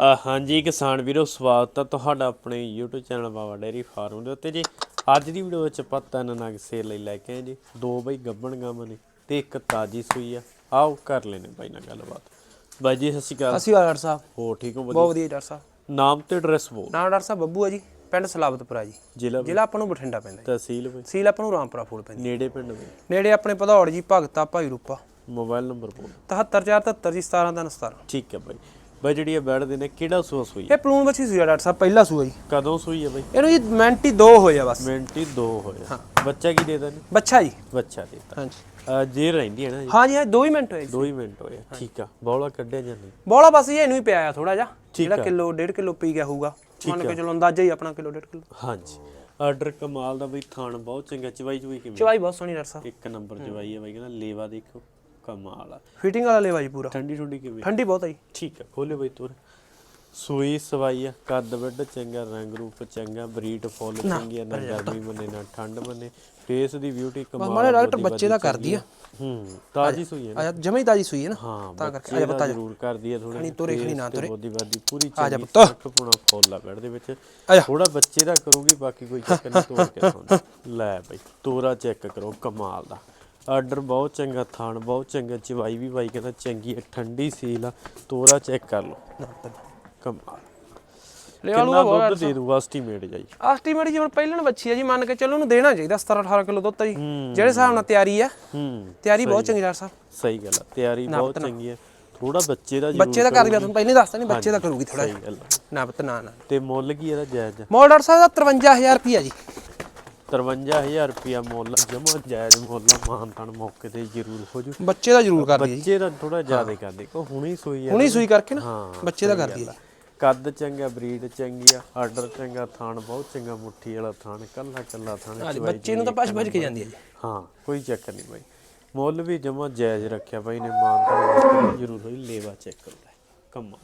ਹਾਂਜੀ ਕਿਸਾਨ ਵੀਰੋ ਸਵਾਗਤ ਹੈ ਤੁਹਾਡਾ ਆਪਣੇ YouTube channel Baba dairy farm ਦੇ ਉੱਤੇ ਜੀ। ਅੱਜ ਦੀ ਵੀਡੀਓ ਵਿੱਚ ਆਪਾਂ ਤਿੰਨ ਨਗ ਸੇਲ ਲਈ ਲੈ ਕੇ ਆਏ ਜੀ। ਦੋ ਬਈ ਗੱਬਣ ਗਾਵਾਂ ਨੇ ਤੇ ਇੱਕ ਤਾਜੀ ਸੂਈ ਆ। ਆਓ ਕਰ ਲੈਨੇ ਬਾਈ ਨਾਲ ਗੱਲਬਾਤ। ਬਾਈ ਜੀ ਸਤਿ ਸ਼੍ਰੀ ਅਕਾਲ। ਅਸੀਂ ਡਾਕਟਰ ਸਾਹਿਬ। ਹੋ ਠੀਕ ਹੋ? ਬਹੁਤ ਵਧੀਆ ਡਾਕਟਰ ਸਾਹਿਬ। ਨਾਮ ਤੇ ਐਡਰੈਸ ਬੋਲ ਨਾਮ ਡਾਕਟਰ ਸਾਹਿਬ ਬੱਬੂ ਹੈ ਜੀ ਪਿੰਡ ਸਲਾਬਤਪੁਰਾ ਜੀ। ਜ਼ਿਲ੍ਹਾ ਜ਼ਿਲ੍ਹਾ ਆਪਾਂ ਨੂੰ ਬਠਿੰਡਾ ਪੈਂਦਾ ਤਹਿਸੀਲ ਬਈ। ਸੀਲ ਆਪਾਂ ਨੂੰ ਰਾਮਪੁਰਾ ਫੂਲ ਪੈਂਦੀ ਨੇੜੇ ਪਿੰਡ ਬਈ। ਨੇੜੇ ਆਪਣੇ ਭਦੌੜ ਜੀ ਭਗਤਾ ਭਾਈ ਰੂਪਾ। ਮੋਬਾਈਲ ਨੰਬਰ ਬੋਲ 7473 ਜੀ 17 ਦਿਨ 17 ਠੀਕ ਹੈ ਬਾਈ। ਬਾਈ ਜਿਹੜੀ ਇਹ ਬੈਠਦੇ ਨੇ ਕਿਹੜਾ ਸੂਆ ਸੂਈ ਇਹ ਪਲੂਨ ਬੱਚੀ ਸੂਆ ਡਾਕਟਰ ਸਾਹਿਬ ਪਹਿਲਾ ਸੂਆ ਜੀ। ਕਦੋਂ ਸੂਈ ਹੈ ਬਾਈ? ਇਹਨੂੰ ਜੀ ਮਿੰਟ ਹੀ ਦੋ ਹੋਏ ਆ ਬਸ। ਮਿੰਟ ਹੀ ਦੋ ਹੋਇਆ ਬੱਚਾ ਕੀ ਦੇ ਦੇਣ ਬੱਚਾ ਜੀ। ਬੱਚਾ ਦੇਤਾ ਹਾਂਜੀ। ਜੇ ਰਹਿੰਦੀ ਹੈ ਨਾ ਜੀ? ਹਾਂ ਜੀ ਹਾਂ ਦੋ ਹੀ ਮਿੰਟ ਹੋਏ ਜੀ ਦੋ ਹੀ ਮਿੰਟ ਹੋਏ ਠੀਕ ਆ। ਬੌਲਾ ਕੱਢਿਆ ਜਾਂਦੀ ਬੋਲਾ ਬਸ ਇਹ ਇਹਨੂੰ ਹੀ ਪਿਆ ਆ ਥੋੜਾ ਜਿਹਾ। ਠੀਕ ਜਿਹੜਾ ਆ। ਕਿਲੋ ਡੇਢ ਕਿਲੋ ਪੀ ਗਿਆ ਹੋਊਗਾ। ਮੰਨ ਕੇ ਚਲੋ ਅੰਦਾਜ਼ਾ ਹੀ ਆਪਣਾ ਕਿਲੋ ਡੇਢ ਕਿਲੋ। ਹਾਂਜੀ। ਆਰਡਰ ਕਮਾਲ ਦਾ ਬਈ ਥਾਣ ਬਹੁਤ ਚੰਗਾ। ਚਵਾਈ ਚੁਈ ਕਿਵੇਂ? ਚਵਾਈ ਬਹੁਤ ਸੋਹਣੀ ਡਾਕਟਰ ਸਾਹਿਬ। ਇੱਕ ਨੰਬਰ ਚਵਾਈ ਹੈ ਬਾਈ ਕਹਿੰਦਾ ਲੇਵਾ ਦੇਖੋ। ਕਮਾਲ ਆ। ਫਿਟਿੰਗ ਵਾਲਾ ਲੇਵਾ ਜੀ ਪੂਰਾ। ਠੰਡੀ ਠੰਡੀ ਕਿਵੇਂ? ਠੰਡੀ ਬਹੁਤ ਆ ਜੀ। ਠੀਕ ਆ ਖੋਲੇ ਬਈ ਤੋਰ ਸੂਈ ਸਵਾਈ ਆ ਕੱਦ ਵੱਡ ਚੰਗਾ ਰੰਗ ਰੂਪ ਚੰਗਾ ਬਰੀਡ ਫੁੱਲ ਚੰਗੀ ਆ ਨਾ ਗਰਮੀ ਮੰਨੇ ਨਾ ਠੰਡ ਮੰਨੇ ਫੇਸ ਦੀ ਬਿਊਟੀ ਕਮਾਲ ਮਾੜੇ ਡਾਕਟਰ ਬੱਚੇ ਦਾ ਕਰਦੀ ਆ। ਹੂੰ ਤਾਜੀ ਸੂਈ ਹੈ ਨਾ। ਆ ਜਮੇ ਤਾਜੀ ਸੂਈ ਹੈ ਨਾ। ਹਾਂ ਤਾਂ ਕਰਕੇ ਬੱਚੇ ਦਾ ਜ਼ਰੂਰ ਕਰਦੀ ਆ ਥੋੜੀ ਖਣੀ ਤੁਰੇ, ਖਣੀ ਨਾ ਤੁਰੇ। ਬੋਦੀ ਬਾਦੀ ਪੂਰੀ ਆ ਜਾ ਚੰਗੀ ਪੁੱਤ। ਸੱਟ ਪੁਣਾ ਫੁੱਲ ਆ ਬੈਡ ਦੇ ਵਿੱਚ। ਆ ਜਾ। ਥੋੜਾ ਬੱਚੇ ਦਾ ਕਰੂਗੀ ਬਾਕੀ ਕੋਈ ਚੱਕਰ ਨਹੀਂ ਤੋੜ ਕੇ ਲੈ ਬਈ ਤੋਰਾ ਚੈੱਕ ਕਰੋ ਕਮਾਲ ਦਾ। ਆਰਡਰ ਬਹੁਤ ਚੰਗਾ ਥਾਣ ਬਹੁਤ ਚੰਗਾ ਚਵਾਈ ਵੀ ਬਾਈ ਕਹਿੰਦਾ ਚੰਗੀ ਹੈ ਠੰਡੀ ਸੀਲ ਆ ਤੋਰਾ ਚੈੱਕ ਕਰ ਲਓ। ਕਮਾਲ। ਲੈ ਕਿੰਨਾ ਦੁੱਧ ਬਹੁਤ ਦੇ ਦੂਗਾ ਐਸਟੀਮੇਟ ਜਾਈ। ਐਸਟੀਮੇਟ ਜੀ ਹੁਣ ਪਹਿਲਾਂ ਬੱਚੀ ਆ ਜੀ ਮੰਨ ਕੇ ਚੱਲੋ ਉਹਨੂੰ ਦੇਣਾ ਚਾਹੀਦਾ 17 18 ਕਿਲੋ ਦੁੱਧ ਜੀ। ਜਿਹੜੇ ਹਿਸਾਬ ਨਾਲ ਤਿਆਰੀ ਆ ਹੂੰ। ਤਿਆਰੀ ਬਹੁਤ ਚੰਗੀ ਡਾਕਟਰ ਸਾਹਿਬ। ਸਹੀ ਗੱਲ ਆ ਤਿਆਰੀ ਬਹੁਤ ਚੰਗੀ ਹੈ ਥੋੜਾ ਬੱਚੇ ਦਾ ਬੱਚੇ ਦਾ ਕਰਦੀ ਆ ਤੁਹਾਨੂੰ ਪਹਿਲਾਂ ਹੀ ਦੱਸਤਾ ਨਹੀਂ ਬੱਚੇ ਦਾ ਕਰੂਗੀ ਥੋੜਾ ਸਹੀ ਗੱਲ ਆ। ਨਾ ਪੁੱਤ ਨਾ ਨਾ। ਤੇ ਮੁੱਲ ਕੀ ਇਹਦਾ ਜਾਇਜ਼? ਆ? ਮੋਲ ਡਾਕਟਰ ਸਾਹਿਬ ਦਾ 53000 ਰੁਪਿਆ ਜੀ। 53000 ਰੁਪਿਆ ਮੁੱਲ ਜਮਾ ਜਾਇਜ਼ ਮੁੱਲ ਮਾਨਤਨ ਮੌਕੇ ਤੇ ਜ਼ਰੂਰ ਹੋ ਜੂ। ਬੱਚੇ ਦਾ ਜ਼ਰੂਰ ਜੀ। ਬੱਚੇ ਦਾ ਥੋੜਾ ਜ਼ਿਆਦਾ ਕਰਦੇ ਕੋ ਹੁਣੀ ਸੋਈ ਆ ਹੁਣੀ ਸੂਈ ਕਰਕੇ ਨਾ ਹਾਂ ਬੱਚੇ ਦਾ ਆ ਆ। ਕੱਦ ਚੰਗਾ ਬਰੀਡ ਚੰਗੀ ਆ ਆਰਡਰ ਚੰਗਾ ਥਾਣ ਬਹੁਤ ਚੰਗਾ ਮੁੱਠੀ ਵਾਲਾ ਥਾਣ ਕੱਲਾ ਕੱਲਾ ਥਾਣ ਬੱਚੇ ਨੂੰ ਤਾਂ ਭੱਜ ਭੱਜ ਕੇ ਜਾਂਦੀ ਜੀ। ਹਾਂ ਕੋਈ ਚੱਕਰ ਨਹੀਂ ਬਾਈ। ਮੁੱਲ ਵੀ ਜਮਾ ਜਾਇਜ਼ ਰੱਖਿਆ ਬਾਈ ਨੇ ਮਾਨਤਨ ਜ਼ਰੂਰ ਹੋਈ ਲੇਵਾ ਚੈੱਕ ਕਰ ਲੈ ਕੰਮਾ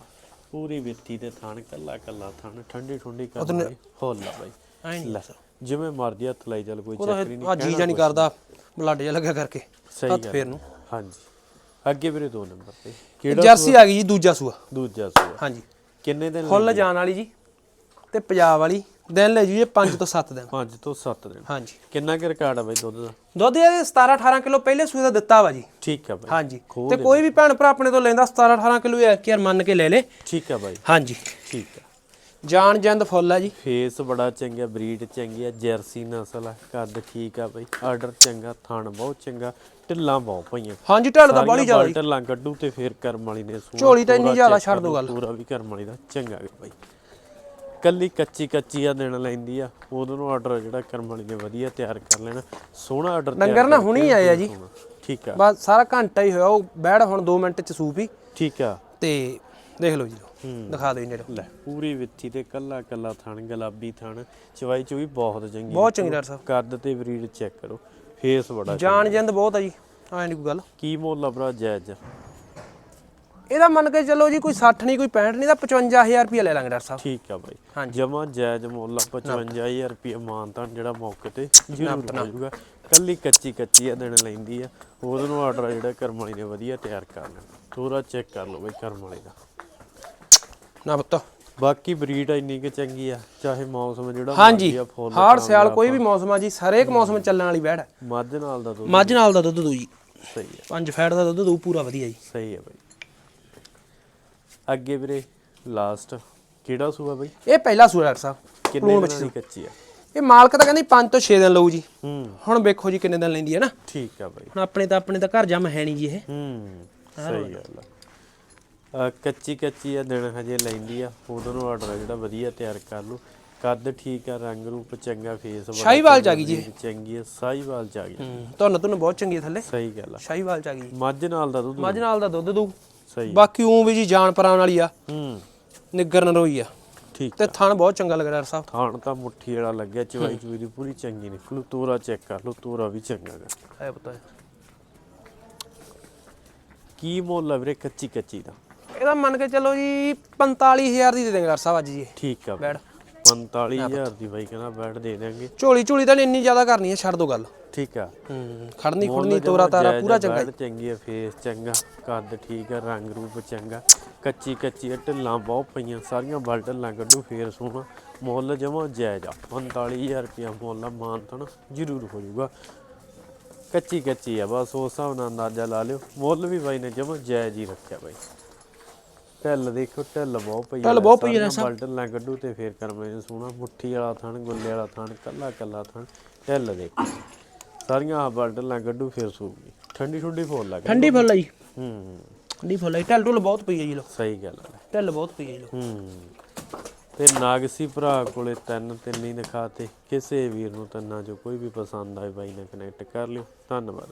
ਪੂਰੀ ਵਿੱਤੀ ਤੇ ਥਾਣ ਕੱਲਾ ਕੱਲਾ ਥਾਣ ਠੰਡੀ ਠੰਡੀ ਕਰ ਹੋਲ ਬਾਈ। ਐਂ ਨਹੀਂ ਲੈ। ਜਿਵੇਂ ਮਰਜ਼ੀ ਹੱਥ ਲਾਈ ਚੱਲ ਕੋਈ ਉਹਦਾ ਚੱਕਰ ਹੀ ਨਹੀਂ ਆ ਜੀ ਜਾਂ ਨਹੀਂ ਕਰਦਾ ਬਲੱਡ ਜਿਹਾ ਲੱਗਿਆ ਕਰਕੇ ਸਹੀ ਹੱਥ ਗੱਲ ਫੇਰ ਨੂੰ। ਹਾਂਜੀ। ਅੱਗੇ ਵੀਰੇ ਦੋ ਨੰਬਰ ਤੇ। ਕਿਹੜਾ ਜਰਸੀ ਆ ਗਈ ਜੀ ਦੂਜਾ ਸੂਆ। ਦੂਜਾ ਸੂਆ। ਹਾਂਜੀ। ਕਿੰਨੇ ਦਿਨ ਫੁੱਲ ਜਾਣ ਵਾਲੀ ਜੀ ਤੇ ਪੰਜਾਬ ਵਾਲੀ। ਦਿਨ ਲੈ ਜੀ ਇਹ 5 ਤੋਂ 7 ਦਿਨ। 5 ਤੋਂ 7 ਦਿਨ। ਹਾਂਜੀ। ਕਿੰਨਾ ਕੁ ਰਿਕਾਰਡ ਆ ਬਾਈ ਦੁੱਧ ਦਾ? ਦੁੱਧ ਇਹ 17 18 ਕਿਲੋ ਪਹਿਲੇ ਸੂਏ ਦਾ ਦਿੱਤਾ ਵਾ ਜੀ। ਠੀਕ ਆ ਬਾਈ। ਹਾਂਜੀ। ਖੋਲ ਤੇ ਕੋਈ ਵੀ ਭੈਣ ਭਰਾ ਆਪਣੇ ਤੋਂ ਲੈਂਦਾ 17 18 ਕਿਲੋ ਯਾਰ ਮੰਨ ਕੇ ਲੈ ਲੇ। ਠੀਕ ਆ ਬਾਈ। ਹਾਂਜੀ। ਠੀਕ ਆ। ਜਾਨ ਜੰਦ ਫੁੱਲ ਆ ਜੀ। ਫੇਸ ਬੜਾ ਚੰਗਾ ਬਰੀਡ ਚੰਗੀ ਆ ਜਰਸੀ ਨਸਲ ਆ ਕੱਦ ਠੀਕ ਆ ਬਾਈ। ਆਰਡਰ ਚੰਗਾ ਥਣ ਬਹੁਤ ਚੰਗਾ ਢਿੱਲਾਂ ਬਹੁਤ ਪਈਆਂ। ਹਾਂਜੀ ਢੱਲ ਦਾ ਬੜੀ ਜ਼ਿਆਦਾ ਢਿੱਲਾਂ ਕੱਢੂ ਤੇ ਫੇਰ ਕਰਮ ਵਾਲੀ ਨੇ ਸੂਣਾ ਝੋਲੀ ਤਾਂ ਇੰਨੀ ਜ਼ਿਆਦਾ ਛੱਡ ਲਓ, ਗੱਲ। ਪੂਰਾ ਵੀ ਕਰਮ ਵਾਲੀ ਦਾ ਚੰਗਾ ਗਾ ਬਾਈ। ਕੱਲੀ ਕੱਚੀ ਕੱਚੀ ਆ ਦੇਣ ਲੈਂਦੀ ਆ ਉਦੋਂ ਨੂੰ ਆਰਡਰ ਜਿਹੜਾ ਕਰਮ ਵਾਲੀ ਨੇ ਵਧੀਆ ਤਿਆਰ ਕਰ ਲੈਣਾ ਸੋਹਣਾ ਆਰਡਰ ਡੰਗਰ ਨਾ ਹੁਣੀ ਆਏ ਆ ਜੀ। ਠੀਕ ਆ। ਬਸ ਸਾਰਾ ਘੰਟਾ ਹੀ ਹੋਇਆ ਉਹ ਬੈੜ ਹੁਣ 2 ਮਿੰਟ ਚ ਸੂਪ ਹੀ। ਠੀਕ ਆ। ਤੇ ਦੇਖ ਲਓ ਜੀ। ਦਿਖਾ ਜੀ ਨੇੜੇ ਲੈ। ਪੂਰੀ ਵਿੱਥੀ ਤੇ ਕੱਲਾ ਕੱਲਾ ਥਣ ਗੁਲਾਬੀ ਥਣ ਚਵਾਈ ਚ ਵੀ ਬਹੁਤ ਚੰਗੀ ਬਹੁਤ ਚੰਗੀ ਡਾਕਟਰ ਸਾਹਿਬ। ਕੱਦ ਤੇ ਬਰੀਡ ਚੈੱਕ ਕਰੋ ਫੇਸ ਬੜਾ ਜਾਨ ਜੰਦ ਬਹੁਤ ਆ ਜੀ ਐ ਨਹੀਂ ਕੋਈ ਗੱਲ। ਕੀ ਮੁੱਲ ਆ ਭਰਾ ਜਾਇਜ਼? ਇਹਦਾ ਮੰਨ ਕੇ ਚੱਲੋ ਜੀ ਕੋਈ 60 ਨਹੀਂ ਕੋਈ 65 ਨਹੀਂ ਤਾਂ 55000 ਰੁਪਏ ਲੈ ਲਾਂਗੇ ਡਾਕਟਰ ਸਾਹਿਬ। ਠੀਕ ਆ ਬਾਈ। ਜਮਾ ਜਾਇਜ਼ ਮੁੱਲ ਆ 55000 ਰੁਪਏ ਮਾਨਤਾਨ ਜਿਹੜਾ ਮੌਕੇ ਤੇ ਜ਼ਰੂਰ ਹੋ ਜਾਊਗਾ ਕੱਲੀ ਕੱਚੀ ਕੱਚੀ ਆ ਦੇਣ ਲੈਂਦੀ ਆ। ਉਹਦੇ ਆਰਡਰ ਜਿਹੜਾ ਕਰਮ ਵਾਲੀ ਨੇ ਵਧੀਆ ਤਿਆਰ ਕਰ ਲੈਣਾ ਥੋੜਾ ਚੈੱਕ ਕਰ ਲਓ ਬਈ ਕਰਮ ਵਾਲੀ ਦਾ। ਨਾ ਪੁੱਤ। ਬਾਕੀ ਬਰੀਡ ਇੰਨੀ ਕਿ ਚੰਗੀ ਆ ਚਾਹੇ ਮੌਸਮ ਜਿਹੜਾ ਹਾਂਜੀ ਹਾੜ ਸਿਆਲ ਕੋਈ ਵੀ ਮੌਸਮ ਆ ਜੀ ਹਰੇਕ ਮੌਸਮ ਚੱਲਣ ਵਾਲੀ ਬੈੜ ਹੈ ਮੱਝ ਨਾਲ ਦਾ ਦੁੱਧ। ਮੱਝ ਨਾਲ ਦਾ ਦੁੱਧ ਦੂ ਜੀ। ਸਹੀ ਆ। ਪੰਜ ਫੈਟ ਦਾ ਦੁੱਧ ਦੂ ਪੂਰਾ ਵਧੀਆ ਜੀ। ਸਹੀ ਹੈ ਬਾਈ। ਅੱਗੇ ਵੀਰੇ ਲਾਸਟ ਕਿਹੜਾ ਸੂਆ ਬਾਈ? ਇਹ ਪਹਿਲਾ ਸੂਆ ਡਾਕਟਰ ਸਾਹਿਬ ਕਿੰਨੇ ਦਿਨਾਂ ਦੀ ਕੱਚੀ ਆ? ਇਹ ਮਾਲਕ ਤਾਂ ਕਹਿੰਦੀ 5 ਤੋਂ 6 ਦਿਨ ਲਊ ਜੀ। ਹੂੰ। ਹੁਣ ਵੇਖੋ ਜੀ ਕਿੰਨੇ ਦਿਨ ਲੈਂਦੀ ਹੈ ਨਾ। ਠੀਕ ਆ ਬਾਈ। ਹੁਣ ਆਪਣੇ ਤਾਂ ਆਪਣੇ ਤਾਂ ਘਰ ਜਮ ਹੈ ਨਹੀਂ ਜੀ ਇਹ। ਹੂੰ। ਸਹੀ ਗੱਲ ਆ। ਕੱਚੀ ਕੱਚੀ ਆ ਦਿਨ ਹਜੇ ਲੈਂਦੀ ਆ। ਉਦੋਂ ਨੂੰ ਆਰਡਰ ਜਿਹੜਾ ਵਧੀਆ ਤਿਆਰ ਕਰ ਲਓ ਕੱਦ ਠੀਕ ਆ ਰੰਗ ਰੂਪ ਚੰਗਾ ਫੇਸ ਬੜਾ ਸ਼ਾਹੀਵਾਲ ਚ ਆ ਗਈ ਜੀ। ਚੰਗੀ- ਚੰਗੀ ਆ ਸਾਈਵਾਲ ਚ ਆ ਗਈ। ਤੁਹਾਨੂੰ ਤੁਹਾਨੂੰ ਬਹੁਤ ਚੰਗੀ ਹੈ ਥੱਲੇ। ਸਹੀ ਗੱਲ ਆ। ਸ਼ਾਹੀਵਾਲ ਚ ਆ ਗਈ। ਜੀ ਮੱਝ ਨਾਲ ਦਾ ਦੁੱਧ ਮੱਝ ਨਾਲ ਦਾ ਦੁੱਧ ਦੂ ਸਹੀ। ਬਾਕੀ ਉਂ ਵੀ ਜੀ ਜਾਨ ਪਰਾਨ ਵਾਲੀ ਆ। ਹੂੰ। ਨਿੱਗਰ ਨਰੋਈ ਆ। ਠੀਕ ਤੇ ਥਣ ਬਹੁਤ ਚੰਗਾ ਲੱਗਦਾ ਡਾਕਟਰ ਸਾਹਿਬ। ਥਾਣ ਤਾਂ ਮੁੱਠੀ ਵਾਲਾ ਲੱਗਿਆ ਚਵਾਈ ਚੂਈ ਦੀ ਪੂਰੀ ਚੰਗੀ ਨਿਕਲੂ ਤੋਰਾ ਚੈੱਕ ਕਰ ਲਓ ਤੋਰਾ ਵੀ ਚੰਗਾ ਗਾ। ਆਇਆ ਪਤਾ ਕੀ ਮੁੱਲ ਆ ਵੀਰੇ ਕੱਚੀ ਕੱਚੀ ਦਾ? ਇਹਦਾ ਮੰਨ ਕੇ ਚੱਲੋ ਜੀ 45000 ਦੀ ਦੇ ਦੇਂਗੇ ਡਾਕਟਰ ਸਾਹਿਬ ਅੱਜ ਜੀ। ਠੀਕ ਆ। ਬੈਡ। 45000 ਦੀ ਬਾਈ ਕਹਿੰਦਾ ਬੈਡ ਦੇ ਦੇਾਂਗੇ ਝੋਲੀ ਝੋਲੀ ਤਾਂ ਇੰਨੀ ਜ਼ਿਆਦਾ ਕਰਨੀ ਹੈ ਛੱਡ ਦੋ ਗੱਲ। ਠੀਕ ਆ। ਹੂੰ ਖੜਨੀ ਖੁੜਨੀ ਤੋਰਾ ਤਾਰਾ ਪੂਰਾ ਚੰਗਾ। ਬੈਡ ਚੰਗੀ ਆ ਫੇਸ ਚੰਗਾ ਕੱਦ ਠੀਕ ਆ ਰੰਗ ਰੂਪ ਚੰਗਾ ਕੱਚੀ ਕੱਚੀ ਢਿੱਲਾਂ ਬਹੁਤ ਪਈਆਂ ਸਾਰੀਆਂ ਬਲ ਢਿੱਲਾਂ ਕੱਢੂ ਫੇਰ ਸੋਹਣਾ। ਮੁੱਲ ਜਮਾ ਜਾਇਜ਼ ਆ 45000 ਰੁਪਇਆ ਮੁੱਲ ਆ ਮਾਨਤਨ ਜ਼ਰੂਰ ਹੋ ਜਾਊਗਾ। ਕੱਚੀ ਕੱਚੀ ਆ ਬਸ ਉਸ ਹਿਸਾਬ ਨਾਲ ਅੰਦਾਜ਼ਾ ਲਾ ਲਿਓ। ਮੁੱਲ ਵੀ ਬਾਈ ਨੇ ਜਮਾ ਜਾਇਜ਼ ਹੀ ਰੱਖਿਆ ਬਾਈ। ਢਿੱਲ ਦੇਖੋ ਢਿੱਲ ਬਹੁਤ ਪਈ ਢਿੱਲ ਬਹੁਤ ਪਈ ਆ ਸਾਰੀਆਂ ਬਲ ਢਿੱਲਾਂ ਕੱਢੂ ਤੇ ਫੇਰ ਕਰਮੇ ਨੂੰ ਸੋਹਣਾ ਮੁੱਠੀ ਵਾਲਾ ਥਣ ਗੁੱਲੇ ਵਾਲਾ ਥਣ ਕੱਲਾ ਕੱਲਾ ਥਣ ਢਿੱਲ ਦੇਖੋ। ਸਾਰੀਆਂ ਆ ਬਲ ਢਿੱਲਾਂ ਕੱਢੂ ਫੇਰ ਸੂਗੀ ਠੰਡੀ ਠੰਡੀ ਫੁੱਲ ਲੱਗ ਠੰਡੀ ਫੁੱਲ ਆ ਜੀ। ਹੂੰ। ਠੰਡੀ ਫੁੱਲ ਆ ਜੀ। ਢੱਲ ਢੁੱਲ ਬਹੁਤ ਪਈ ਜੀ ਲੋ ਸਹੀ ਗੱਲ ਹੈ ਢੱਲ ਬਹੁਤ ਪਈ ਜੀ ਲੋ ਹੂੰ। ਤੇ ਨਾਗਸੀ ਭਰਾ ਕੋਲੇ ਤਿੰਨ ਤਿੰਨ ਹੀ ਦਿਖਾਤੇ ਕਿਸੇ ਵੀਰ ਨੂੰ ਤਿੰਨਾਂ ਚੋਂ ਕੋਈ ਵੀ ਪਸੰਦ ਆਏ ਬਾਈ ਨਾਲ ਕਨੈਕਟ ਕਰ ਲਿਓ। ਧੰਨਵਾਦ।